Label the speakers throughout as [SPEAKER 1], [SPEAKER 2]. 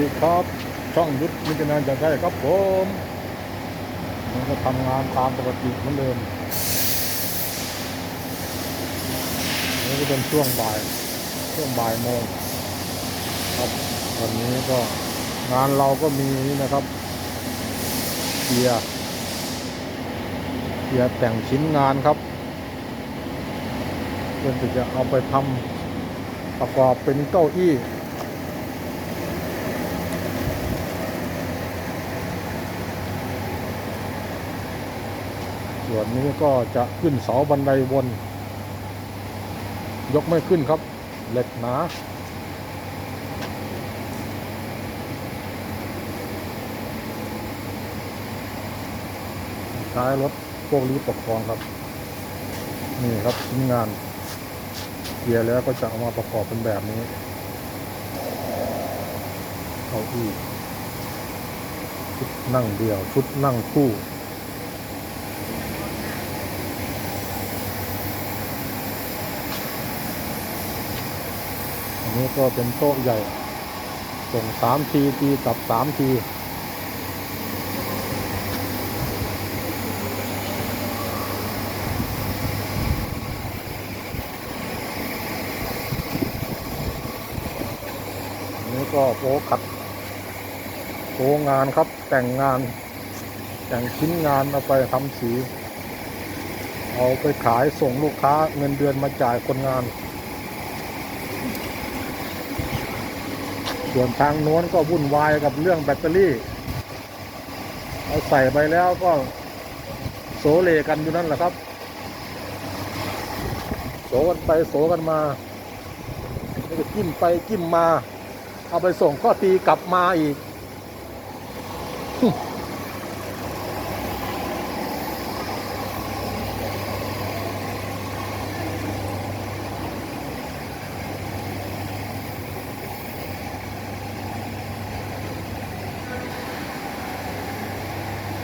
[SPEAKER 1] ดีครับ ช่องยุทธมิตรนานจะได้ครับผมมันก็ทำงานตามปกติเหมือนเดิมนี่ก็เป็นช่วงบ่ายช่วงบ่ายโมงครับวันนี้ก็งานเราก็มีนะครับเกียร์เกียร์แต่งชิ้นงานครับเพื่อจะเอาไปทำประกอบเป็นเก้าอี้ ส่วนนี้ก็จะขึ้นเสาบันไดวน ยกไม่ขึ้นครับ เหล็กหนาใช้รถพวกนี้ปกครองครับ นี่ครับชิ้นงานเกียร์แล้วก็จะเอามาประกอบเป็นแบบนี้เก้าอี้ชุดนั่งเดี่ยวชุดนั่งคู่ อันนี้ก็เป็นโต๊ะใหญ่ ส่งสามทีตีกับสามทีอันนี้ก็โป๊ขัดโป๊งานครับแต่งงาน แต่งชิ้นงานเอาไปทำสี เอาไปขายส่งลูกค้าเงินเดือนมาจ่ายคนงาน ส่วนทางโน้นก็วุ่นวายกับเรื่องแบตเตอรี่เอาใส่ไปแล้วก็โสเลกันอยู่นั่นแหละครับ โสกันไปโสกันมาแล้วก็จิ้มไปจิ้มมา เอาไปส่งก็ตีกลับมาอีก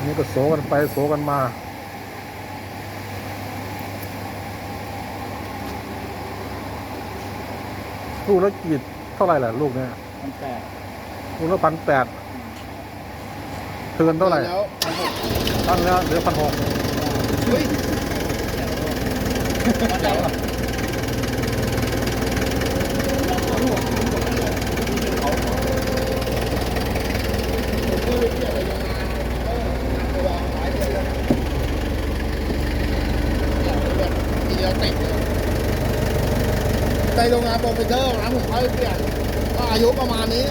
[SPEAKER 1] นี่ก็โสกันไปโสกันมาลูกละกี่เท่าไหร่ล่ะลูกเนี่ย
[SPEAKER 2] มันแปด
[SPEAKER 1] ลูกละพันแปดเทิร์นเท่าไหร่
[SPEAKER 2] แล้วพันหก
[SPEAKER 1] ตั้งแล้วเหลือพันหก
[SPEAKER 2] เฮ้ยมันได้ปะ ในโรงงานโปรเฟสเซอร์นะผมเขาเปลี่ยนก็อายุประมาณนี้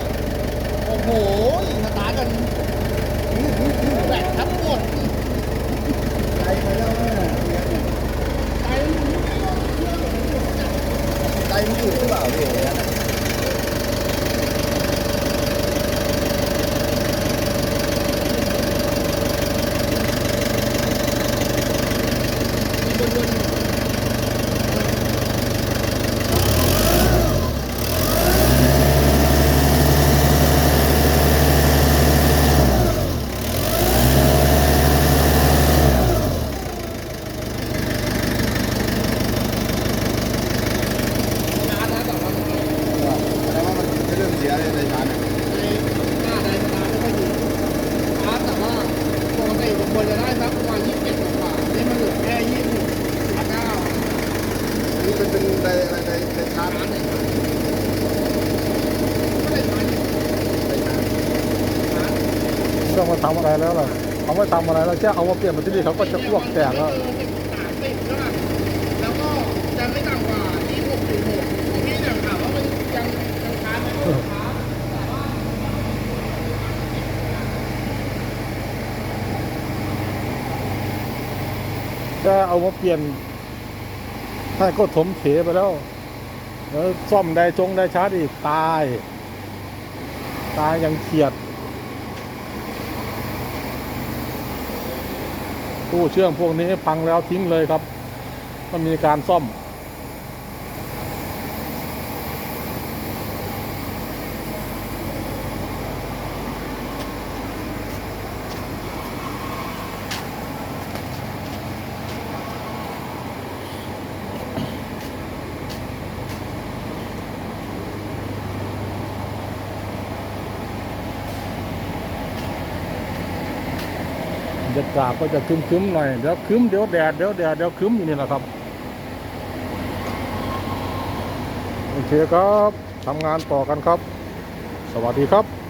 [SPEAKER 2] โอ้โหสตาร์ทกันแบกทั้งหมดใจไปแล้วใจมันอยู่หรือเปล่าพี่อย่างนั้นนานนะแต่ว่าแต่ว่ามันเรื่องเสียเลยในชาร์จในหน้าในสตาร์ไม่ค่อยดีชาร์จแต่ว่าปกติผมควรจะได้สักประมาณยี่สิบเจ็ดกว่านี่มันเหลือแค่ยี่สิบเก้า
[SPEAKER 3] นี่เป็นเป็นในในในในชา
[SPEAKER 2] ชา
[SPEAKER 3] ร์
[SPEAKER 2] ร์
[SPEAKER 3] จ
[SPEAKER 2] จในชาร์จก็ได้ชาร์จ
[SPEAKER 3] ในชาร์จ
[SPEAKER 2] ชาร์จ
[SPEAKER 1] เครื่องมา ทำอะไรแล้วล่ะเขาไม่ทำอะไรแล้วแค่เอามาเปลี่ยนแบตเตอรี่เขาก็จะอ้วกแตกแล้ว
[SPEAKER 2] สามสิบใช่ป่ะแล้วก็จะไม่ต่ำกว่ายี่หกจุดหกของพี่เนี่ยถามว่ามันยังยังชาร์จไหมก็ชาร์จแต่ว่า
[SPEAKER 1] แค่เอามาเปลี่ยนให้ก็ถมเถไปแล้วแล้วซ่อมได้จงได้ชาร์จอีกตาย ตายยังเขียด ตู้เชื่อมพวกนี้พังแล้วทิ้งเลยครับมันมีการซ่อม รยากาศก็จะครึ้มๆหน่อย เดี๋ยวคึ้มเดี๋ยวแดดเดี๋ยวแดดเดี๋ยวคึ้มอยู่นี่แหละครับ โอเคครับทำงานต่อกันครับ สวัสดีครับ